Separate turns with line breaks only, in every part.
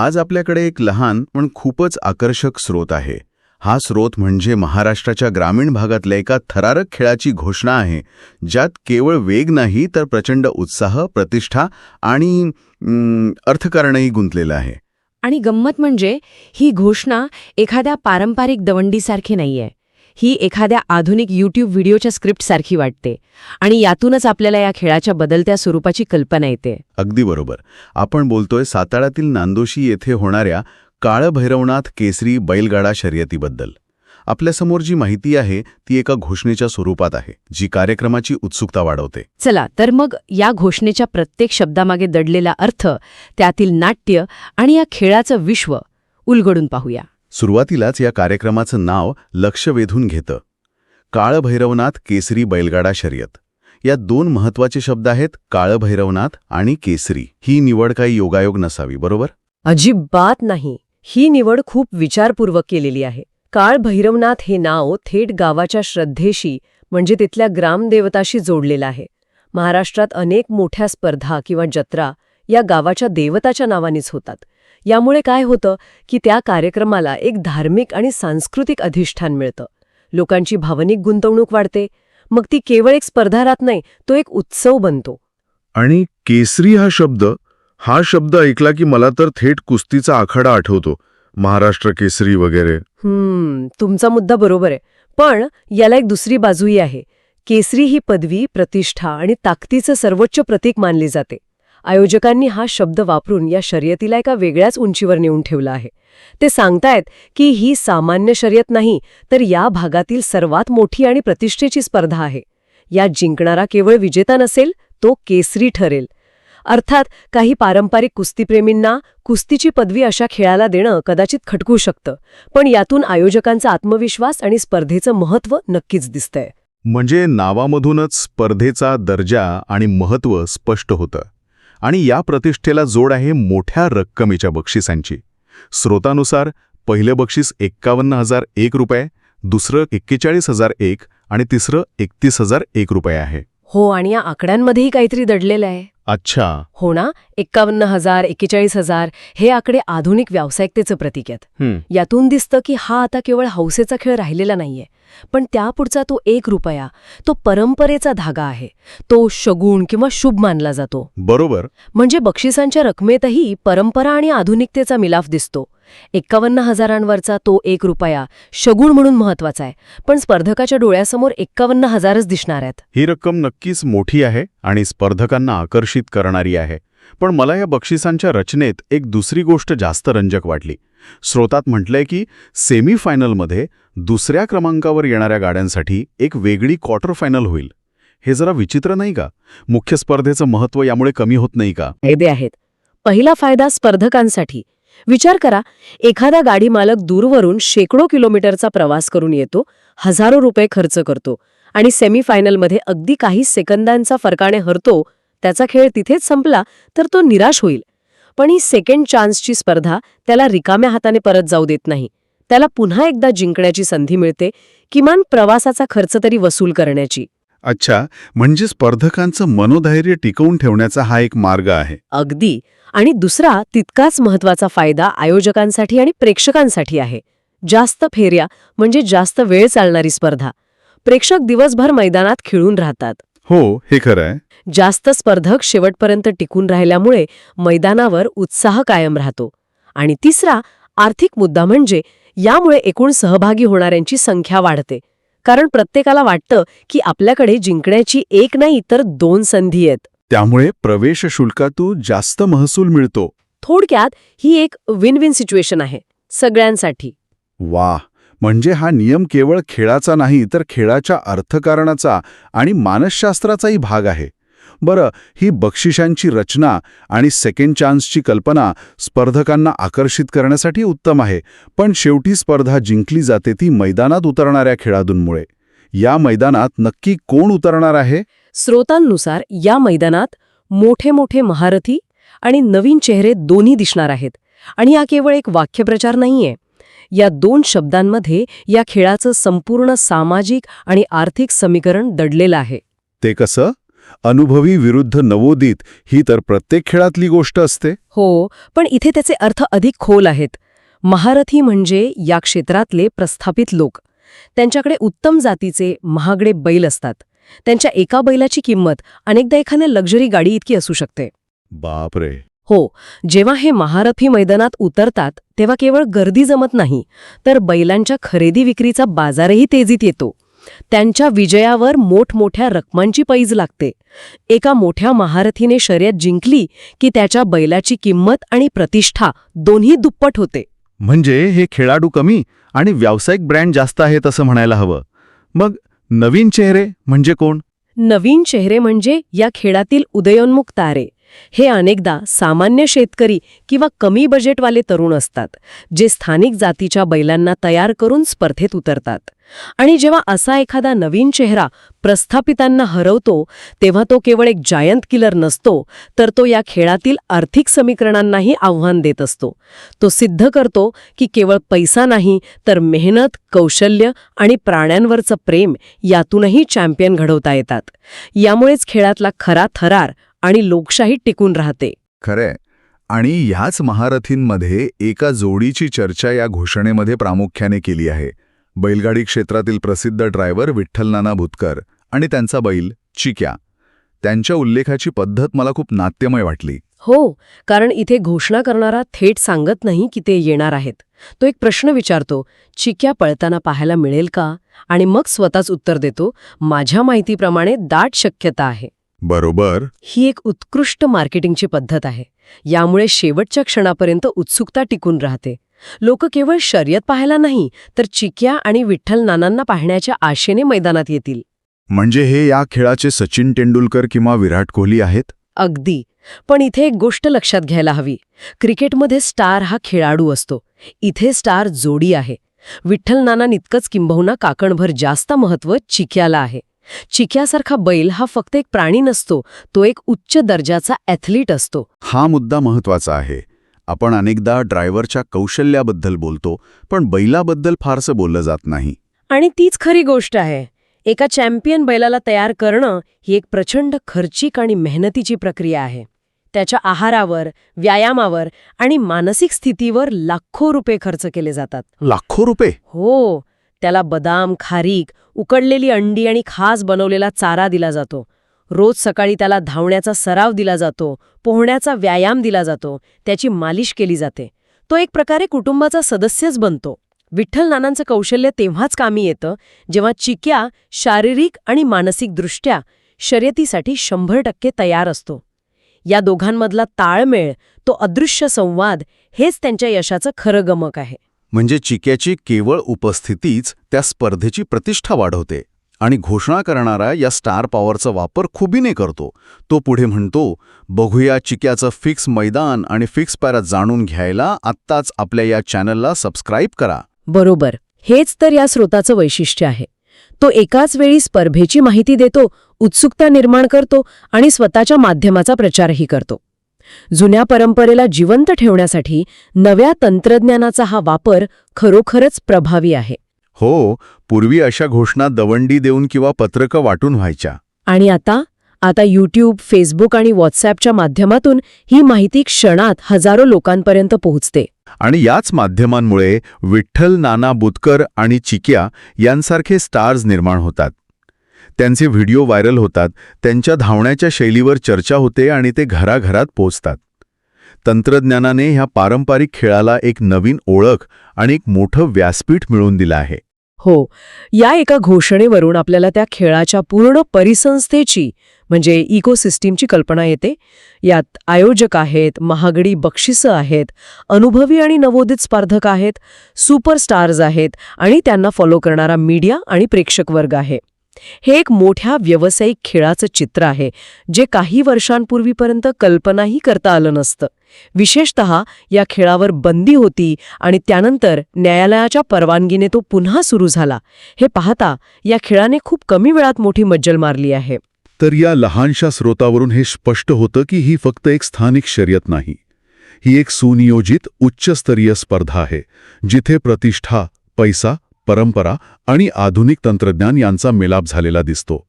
आज आपल्याकडे एक लहान पण खूपच आकर्षक स्रोत आहे. हा स्रोत म्हणजे महाराष्ट्राच्या ग्रामीण भागातल्या एका थरारक खेळाची घोषणा आहे ज्यात केवळ वेग नाही तर प्रचंड उत्साह प्रतिष्ठा आणि अर्थकारणही गुंतलेलं आहे.
आणि गंमत म्हणजे ही घोषणा एखाद्या पारंपरिक दवंडीसारखी नाहीये. ही एखाद्या आधुनिक यूट्यूब व्हिडिओच्या स्क्रिप्टसारखी वाटते. आणि यातूनच आपल्याला या खेळाच्या बदलत्या स्वरूपाची कल्पना येते.
अगदी बरोबर. आपण बोलतोय साताळ्यातील नांदोशी येथे होणाऱ्या काळभैरवनाथ केसरी बैलगाडा शर्यतीबद्दल. आपल्यासमोर जी माहिती आहे ती एका घोषणेच्या स्वरूपात आहे जी कार्यक्रमाची उत्सुकता वाढवते.
चला तर मग या घोषणेच्या प्रत्येक शब्दामागे दडलेला अर्थ त्यातील नाट्य आणि या खेळाचं विश्व उलगडून पाहूया.
सुरुवातीलाच या कार्यक्रमाचं नाव लक्ष वेधून घेतं. काळभैरवनाथ केसरी बैलगाडा शर्यत. या दोन महत्त्वाचे शब्द आहेत काळभैरवनाथ आणि केसरी. ही निवड काही योगायोग नसावी बरोबर?
अजिबात नाही. ही निवड खूप विचारपूर्वक केलेली आहे. काळभैरवनाथ हे नाव थेट गावाच्या श्रद्धेशी म्हणजे तिथल्या ग्रामदेवताशी जोडलेलं आहे. महाराष्ट्रात अनेक मोठ्या स्पर्धा किंवा जत्रा या गावाच्या देवताच्या नावानेच होतात. यामुळे काय होतं की त्या कार्यक्रमाला एक धार्मिक आणि सांस्कृतिक अधिष्ठान मिळतं. लोकांची भावनिक गुंतवणूक वाढते. मग ती केवळ एक स्पर्धा राहत नाही तो एक उत्सव बनतो.
आणि केसरी हा शब्द हा शब्द ऐकला की मला तर थेट कुस्तीचा आखाडा आठवतो. महाराष्ट्र केसरी वगैरे.
हम्म तुमचा मुद्दा बरोबर आहे. पण याला एक दुसरी बाजूही आहे. केसरी ही पदवी प्रतिष्ठा आणि ताकदीचं सर्वोच्च प्रतीक मानली जाते. आयोजकांनी हा शब्द वापरून या शर्यतीला एका वेगळ्याच उंचीवर नेऊन ठेवला आहे. ते सांगतायत की ही सामान्य शर्यत नाही तर या भागातील सर्वात मोठी आणि प्रतिष्ठेची स्पर्धा आहे. या जिंकणारा केवळ विजेता नसेल तो केसरी ठरेल. अर्थात काही पारंपरिक कुस्तीप्रेमींना कुस्तीची पदवी अशा खेळाला देणं कदाचित खटकू शकतं पण यातून आयोजकांचा आत्मविश्वास आणि स्पर्धेचं महत्त्व नक्कीच दिसतंय.
म्हणजे नावामधूनच स्पर्धेचा दर्जा आणि महत्त्व स्पष्ट होतं. आणि या प्रतिष्ठेला जोड आहे मोठ्या रक्कमेच्या बक्षिसांची. स्रोतानुसार पहिलं बक्षीस एक्कावन्न हजार एक रुपये दुसरं एक्केचाळीस हजार एक आणि तिसरं एकतीस हजार एक रुपये आहे.
हो आणि या आकड्यांमध्येही काहीतरी दडलेलं आहे.
अच्छा.
हो ना एक्कावन्न हजार एक्केचाळीस हजार हे आकडे आधुनिक व्यावसायिकतेचं प्रतीक आहेत. यातून दिसतं की हा आता केवळ हौसेचा खेळ राहिलेला नाहीये पण त्यापुढचा तो एक रुपया तो परंपरेचा धागा आहे. तो शगुण किंवा शुभ मानला जातो.
बरोबर.
म्हणजे बक्षिसांच्या रकमेतही परंपरा आणि आधुनिकतेचा मिलाफ दिसतो. एक्कावन्न हजारांवरचा तो एक रुपया शगुण म्हणून महत्त्वाचा आहे. पण स्पर्धकाच्या डोळ्यासमोर एक्कावन्न हजारच दिसणार आहेत.
ही रक्कम नक्कीच मोठी आहे आणि स्पर्धकांना आकर्षित करणारी आहे. पण मला या बक्षिसांच्या रचनेत एक दुसरी गोष्ट जास्त रंजक वाटली. स्रोतात म्हटलंय की सेमीफायनलमध्ये दुसऱ्या क्रमांकावर येणाऱ्या गाड्यांसाठी एक वेगळी क्वार्टर फायनल होईल. हे जरा विचित्र नाही का? मुख्य स्पर्धेचं महत्त्व यामुळे कमी होत नाही का?
फायदे आहेत. पहिला फायदा स्पर्धकांसाठी. विचार करा एखादा गाडी मालक दूरवरून शेकडो किलोमीटरचा प्रवास करून येतो हजारो रुपये खर्च करतो आणि सेमीफायनलमध्ये अगदी काही सेकंदांचा फरकाने हरतो त्याचा खेळ तिथेच संपला तर तो निराश होईल. पण ही सेकंड चान्सची स्पर्धा त्याला रिकाम्या हाताने परत जाऊ देत नाही. त्याला पुन्हा एकदा जिंकण्याची संधी मिळते किमान प्रवासाचा खर्च तरी वसूल करण्याची.
अच्छा म्हणजे स्पर्धकांचं मनोधैर्य टिकवून ठेवण्याचा हा एक मार्ग आहे.
अगदी. आणि दुसरा तितकाच महत्त्वाचा फायदा आयोजकांसाठी आणि प्रेक्षकांसाठी आहे. जास्त फेऱ्या म्हणजे जास्त वेळ चालणारी स्पर्धा. प्रेक्षक दिवसभर मैदानात खेळून राहतात.
हो हे खरं आहे.
जास्त स्पर्धक शेवटपर्यंत टिकून राहिल्यामुळे मैदानावर उत्साह कायम राहतो. आणि तिसरा आर्थिक मुद्दा म्हणजे यामुळे एकूण सहभागी होणाऱ्यांची संख्या वाढते. कारण प्रत्येकाला वाटतं की आपल्याकडे जिंकण्याची एक नाही तर दोन संधी आहेत.
त्यामुळे प्रवेश शुल्कातून जास्त महसूल मिळतो.
थोडक्यात ही एक विन विन सिच्युएशन आहे सगळ्यांसाठी.
वा म्हणजे हा नियम केवळ खेळाचा नाही तर खेळाच्या अर्थकारणाचा आणि मानसशास्त्राचाही भाग आहे. बरं ही बक्षिसांची रचना आणि सेकंड चान्सची कल्पना स्पर्धकांना आकर्षित करण्यासाठी उत्तम आहे पण शेवटी स्पर्धा जिंकली जाते ती मैदानात उतरणाऱ्या खेळाडूंमुळे. या मैदानात नक्की कोण उतरणार आहे?
स्रोतांनुसार या मैदानात मोठे मोठे महारथी आणि नवीन चेहरे दोन्ही दिसणार आहेत. आणि हा केवळ एक वाक्यप्रचार नाहीये. या दोन शब्दांमध्ये या खेळाचं संपूर्ण सामाजिक आणि आर्थिक समीकरण दडलेलं आहे.
ते कसं? अनुभवी विरुद्ध नवोदित ही तर प्रत्येक खेळातली गोष्ट असते.
हो पण इथे त्याचे अर्थ अधिक खोल आहेत. महारथी म्हणजे या क्षेत्रातले प्रस्थापित लोक. त्यांच्याकडे उत्तम जातीचे महागडे बैल असतात. त्यांच्या एका बैलाची किंमत अनेकदा एखाद्या लक्झरी गाडी इतकी असू शकते.
बापरे.
हो जेव्हा हे महारथी मैदानात उतरतात तेव्हा केवळ गर्दी जमत नाही तर बैलांच्या खरेदी विक्रीचा बाजारही तेजीत येतो. त्यांच्या विजयावर मोठमोठ्या रकमांची पैज लागते. एका मोठ्या महारथीने शर्यत जिंकली की त्याच्या बैलाची किंमत आणि प्रतिष्ठा दोन्ही दुप्पट होते.
म्हणजे हे खेळाडू कमी आणि व्यावसायिक ब्रँड जास्त आहेत असं म्हणायला हवं. मग नवीन चेहरे म्हणजे कोण?
नवीन चेहरे म्हणजे या खेळातील उदयोन्मुख तारे. हे अनेकदा सामान्य शेतकरी किंवा कमी बजेटवाले तरुण असतात जे स्थानिक जातीच्या बैलांना तयार करून स्पर्धेत उतरतात. आणि जेव्हा असा एखादा नवीन चेहरा प्रस्थापितांना हरवतो तेव्हा तो केवळ एक जायंत किलर नसतो तर तो या खेळातील आर्थिक समीकरणांनाही आव्हान देत असतो. तो सिद्ध करतो की केवळ पैसा नाही तर मेहनत कौशल्य आणि प्राण्यांवरचं प्रेम यातूनही चॅम्पियन घडवता येतात. यामुळेच खेळातला खरा थरार आणि लोकशाही टिकून राहते.
खरंय. आणि ह्याच महारथींमध्ये एका जोडीची चर्चा या घोषणेमध्ये प्रामुख्याने केली आहे. बैलगाडी क्षेत्रातील प्रसिद्ध ड्रायव्हर विठ्ठल नाना भुतकर आणि त्यांचा बैल चिक्या. त्यांच्या उल्लेखाची पद्धत मला खूप नाट्यमय वाटली.
हो कारण इथे घोषणा करणारा थेट सांगत नाही की ते येणार आहेत. तो एक प्रश्न विचारतो चिक्या पळताना पाहायला मिळेल का? आणि मग स्वतःच उत्तर देतो माझ्या माहितीप्रमाणे दाट शक्यता आहे.
बरोबर.
ही एक उत्कृष्ट मार्केटिंगची पद्धत आहे. यामुळे शेवटच्या क्षणापर्यंत उत्सुकता टिकून राहते. लोक केवळ शर्यत पाहायला नाही तर चिक्या आणि विठ्ठल नानांना पाहण्याच्या आशेने मैदानात येतील.
म्हणजे हे या खेळाचे सचिन तेंडुलकर किंवा विराट कोहली आहेत?
अगदी. पण इथे एक गोष्ट लक्षात घ्यायला हवी. क्रिकेटमध्ये स्टार हा खेळाडू असतो. इथे स्टार जोडी आहे. विठ्ठल नानांइतकंच किंबहुना काकणभर जास्त महत्त्व चिक्याला आहे. चिक्यासारखा बैल हा फक्त एक प्राणी नसतो तो एक उच्च दर्जाचा ॲथलीट असतो.
हा मुद्दा महत्त्वाचा आहे. आपण अनेकदा ड्रायव्हरच्या कौशल्याबद्दल बोलतो पण बैलाबद्दल फारसं बोललं जात नाही.
आणि तीच खरी गोष्ट आहे. एका चॅम्पियन बैलाला तयार करणं ही एक प्रचंड खर्चिक आणि मेहनतीची प्रक्रिया आहे. त्याच्या आहारावर व्यायामावर आणि मानसिक स्थितीवर लाखो रुपये खर्च केले जातात.
लाखो रुपये?
हो. त्याला बदाम खारीक उकडलेली अंडी आणि खास बनवलेला चारा दिला जातो. रोज सकाळी त्याला धावण्याचा सराव दिला जातो पोहण्याचा व्यायाम दिला जातो त्याची मालिश केली जाते. तो एक प्रकारे कुटुंबाचा सदस्यच बनतो. विठ्ठल नानांचं कौशल्य तेव्हाच कामी येतं जेव्हा चिक्या शारीरिक आणि मानसिकदृष्ट्या शर्यतीसाठी शंभर टक्के तयार असतो. या दोघांमधला ताळमेळ तो अदृश्य संवाद हेच त्यांच्या यशाचं खरं गमक आहे.
म्हणजे चिक्याची केवळ उपस्थितीच त्या स्पर्धेची प्रतिष्ठा वाढवते आणि घोषणा करणारा या स्टार पॉवरचा वापर खुबीने करतो. तो पुढे म्हणतो बघूया चिक्याचं फिक्स मैदान आणि फिक्स पॅरा जाणून घ्यायला आत्ताच आपल्या या चॅनलला सबस्क्राईब करा.
बरोबर. हेच तर या स्रोताचं वैशिष्ट्य आहे. तो एकाच वेळी स्पर्धेची माहिती देतो उत्सुकता निर्माण करतो आणि स्वतःच्या माध्यमाचा प्रचारही करतो. जुन्या परंपरेला जिवंत ठेवण्यासाठी नव्या तंत्रज्ञानाचा हा वापर खरोखरच प्रभावी आहे.
हो पूर्वी अशा घोषणा दवंडी देऊन किंवा पत्रकं वाटून व्हायच्या.
आणि आता? आता यूट्यूब फेसबुक आणि व्हॉट्सॲपच्या माध्यमातून ही माहिती क्षणात हजारो लोकांपर्यंत पोहोचते.
आणि याच माध्यमांमुळे विठ्ठल नाना बुतकर आणि चिक्या यांसारखे स्टार्स निर्माण होतात. त्यांचे व्हिडिओ व्हायरल होतात त्यांच्या धावण्याच्या शैलीवर चर्चा होते आणि ते घराघरात पोचतात. तंत्रज्ञानाने ह्या पारंपरिक खेळाला एक नवीन ओळख आणि एक मोठं व्यासपीठ मिळवून दिलं आहे.
हो या एका घोषणेवरून आपल्याला त्या खेळाच्या पूर्ण परिसंस्थेची म्हणजे इकोसिस्टीमची कल्पना येते. यात आयोजक आहेत महागडी बक्षिसं आहेत अनुभवी आणि नवोदित स्पर्धक आहेत सुपरस्टार्स आहेत आणि त्यांना फॉलो करणारा मीडिया आणि प्रेक्षक वर्ग आहे. हे एक मोठ्या व्यावसायिक खेळाचं चित्र आहे जे काही वर्षांपूर्वीपर्यंत कल्पनाही करता आलं नसतं. विशेषत या खेळावर बंदी होती आणि त्यानंतर न्यायालयाच्या परवानगीने तो पुन्हा सुरू झाला. हे पाहता या खेळाने खूप कमी वेळात मोठी मज्जल मारली आहे.
तर या लहानशा स्रोतावरून हे स्पष्ट होतं की ही फक्त एक स्थानिक शर्यत नाही. ही एक सुनियोजित उच्चस्तरीय स्पर्धा आहे जिथे प्रतिष्ठा पैसा परंपरा आणि आधुनिक तंत्रज्ञान यांचा मेलाप झालेला दिसतो.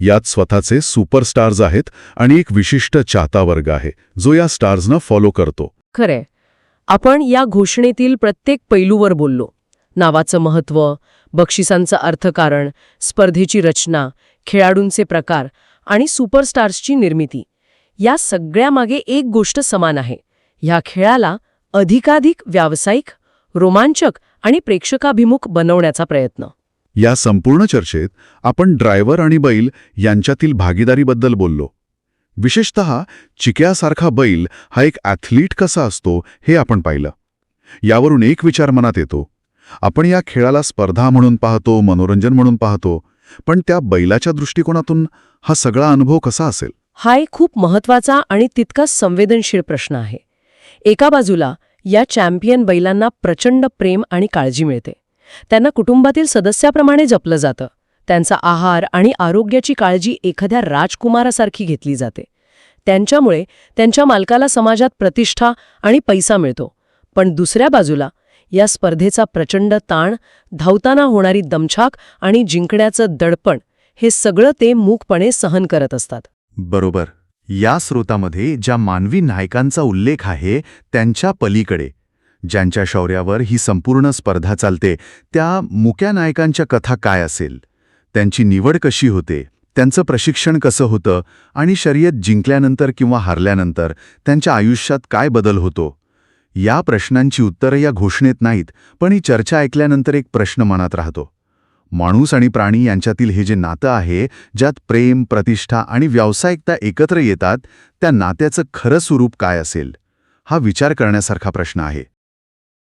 यात स्वतःचे सुपरस्टार्स आहेत आणि एक विशिष्ट चाहता वर्ग आहे जो या स्टार्सना फॉलो करतो.
खरंय आपण या घोषणेतील प्रत्येक पैलूवर बोललो. नावाचं महत्त्व बक्षिसांचं अर्थकारण स्पर्धेची रचना खेळाडूंचे प्रकार आणि सुपरस्टार्सची निर्मिती. या सगळ्यामागे एक गोष्ट समान आहे. ह्या खेळाला अधिकाधिक व्यावसायिक रोमांचक आणि प्रेक्षकाभिमुख बनवण्याचा प्रयत्न.
या संपूर्ण चर्चेत आपण ड्रायव्हर आणि बैल यांच्यातील भागीदारीबद्दल बोललो. विशेषत चिक्यासारखा बैल हा एक ॲथलीट कसा असतो हे आपण पाहिलं. यावरून एक विचार मनात येतो. आपण या खेळाला स्पर्धा म्हणून पाहतो मनोरंजन म्हणून पाहतो पण त्या बैलाच्या दृष्टिकोनातून हा सगळा अनुभव कसा असेल?
हा एक खूप महत्त्वाचा आणि तितकाच संवेदनशील प्रश्न आहे. एका बाजूला या चॅम्पियन बैलांना प्रचंड प्रेम आणि काळजी मिळते. त्यांना कुटुंबातील सदस्याप्रमाणे जपलं जातं. त्यांचा आहार आणि आरोग्याची काळजी एखाद्या राजकुमारासारखी घेतली जाते. त्यांच्यामुळे त्यांच्या मालकाला समाजात प्रतिष्ठा आणि पैसा मिळतो. पण दुसऱ्या बाजूला या स्पर्धेचा प्रचंड ताण धावताना होणारी दमछाक आणि जिंकण्याचं दडपण हे सगळं ते मूकपणे सहन करत असतात.
बरोबर. या स्रोतामध्ये ज्या मानवी नायकांचा उल्लेख आहे त्यांच्या पलीकडे ज्यांच्या शौर्यावर ही संपूर्ण स्पर्धा चालते त्या मुक्या नायकांच्या कथा काय असेल? त्यांची निवड कशी होते? त्यांचं प्रशिक्षण कसं होतं? आणि शर्यत जिंकल्यानंतर किंवा हारल्यानंतर त्यांच्या आयुष्यात काय बदल होतो? या प्रश्नांची उत्तरं या घोषणेत नाहीत पण ही चर्चा ऐकल्यानंतर एक प्रश्न मनात राहतो. माणूस आणि प्राणी यांच्यातील हे जे नातं आहे ज्यात प्रेम प्रतिष्ठा आणि व्यावसायिकता एकत्र येतात त्या नात्याचं खरं स्वरूप काय असेल? हा विचार करण्यासारखा प्रश्न आहे.